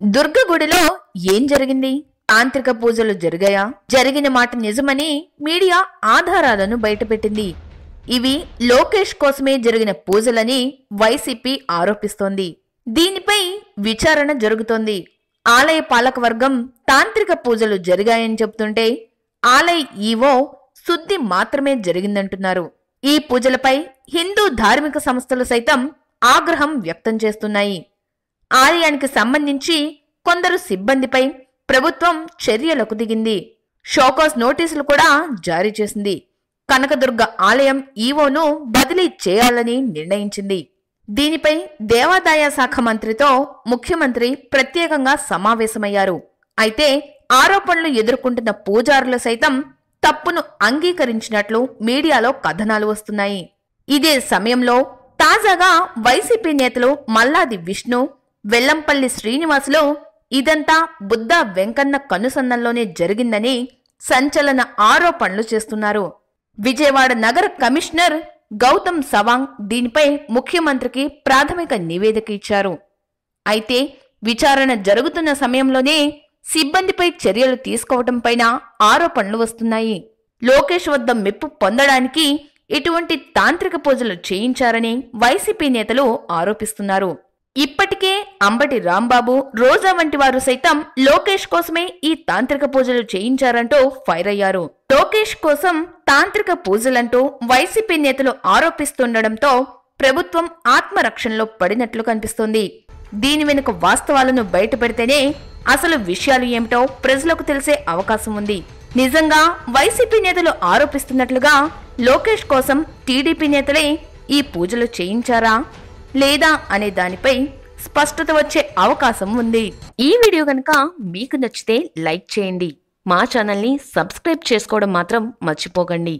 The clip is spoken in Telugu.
దుర్గ గుడిలో ఏం జరిగింది? తాంత్రిక పూజలు జరిగాయా? జరిగిన మాట నిజమని మీడియా ఆధారాలను బయటపెట్టింది. ఇవి లోకేష్ కోసమే జరిగిన పూజలని వైసీపీ ఆరోపిస్తోంది. దీనిపై విచారణ జరుగుతోంది. ఆలయ పాలకవర్గం తాంత్రిక పూజలు జరిగాయని చెబుతుంటే ఆలయ ఈవో శుద్ధి మాత్రమే జరిగిందంటున్నారు. ఈ పూజలపై హిందూ ధార్మిక సంస్థలు సైతం ఆగ్రహం వ్యక్తం చేస్తున్నాయి. ఆలయానికి సంబంధించి కొందరు సిబ్బందిపై ప్రభుత్వం చర్యలకు దిగింది. షోకాస్ నోటీసులు కూడా జారీ చేసింది. కనకదుర్గ ఆలయం ఈవోను బదిలీ చేయాలని నిర్ణయించింది. దీనిపై దేవాదాయ శాఖ మంత్రితో ముఖ్యమంత్రి ప్రత్యేకంగా సమావేశమయ్యారు. అయితే ఆరోపణలు ఎదుర్కొంటున్న పూజారులు సైతం తప్పును అంగీకరించినట్లు మీడియాలో కథనాలు వస్తున్నాయి. ఇదే సమయంలో తాజాగా వైసీపీ నేతలు మల్లాది విష్ణు వెల్లంపల్లి శ్రీనివాసులో ఇదంతా బుద్ధ వెంకన్న కనుసన్నల్లోనే జరిగిందని సంచలన ఆరోపణలు చేస్తున్నారు. విజయవాడ నగర కమిషనర్ గౌతమ్ సవాంగ్ దీనిపై ముఖ్యమంత్రికి ప్రాథమిక నివేదిక ఇచ్చారు. అయితే విచారణ జరుగుతున్న సమయంలోనే సిబ్బందిపై చర్యలు తీసుకోవడంపైన ఆరోపణలు వస్తున్నాయి. లోకేష్ వద్ద మెప్పు పొందడానికి ఇటువంటి తాంత్రిక పూజలు చేయించారని వైసీపీ నేతలు ఆరోపిస్తున్నారు. ఇప్పటికే అంబటి రాంబాబు రోజా వంటి వారు సైతం లోకేష్ కోసమే ఈ తాంత్రిక పూజలు చేయించారంటూ ఫైర్ అయ్యారు. లోకేష్ కోసం తాంత్రిక పూజలంటూ వైసీపీ నేతలు ఆరోపిస్తుండటంతో ప్రభుత్వం ఆత్మరక్షణలో పడినట్లు కనిపిస్తోంది. దీని వెనుక వాస్తవాలను బయటపెడితేనే అసలు విషయాలు ఏమిటో ప్రజలకు తెలిసే అవకాశం ఉంది. నిజంగా వైసీపీ నేతలు ఆరోపిస్తున్నట్లుగా లోకేష్ కోసం టీడీపీ నేతలే ఈ పూజలు చేయించారా? లేదా అనే దానిపై స్పష్టత వచ్చే అవకాశం ఉంది. ఈ వీడియో కనుక మీకు నచ్చితే లైక్ చేయండి. మా ఛానల్ని సబ్స్క్రైబ్ చేసుకోవడం మాత్రం మర్చిపోకండి.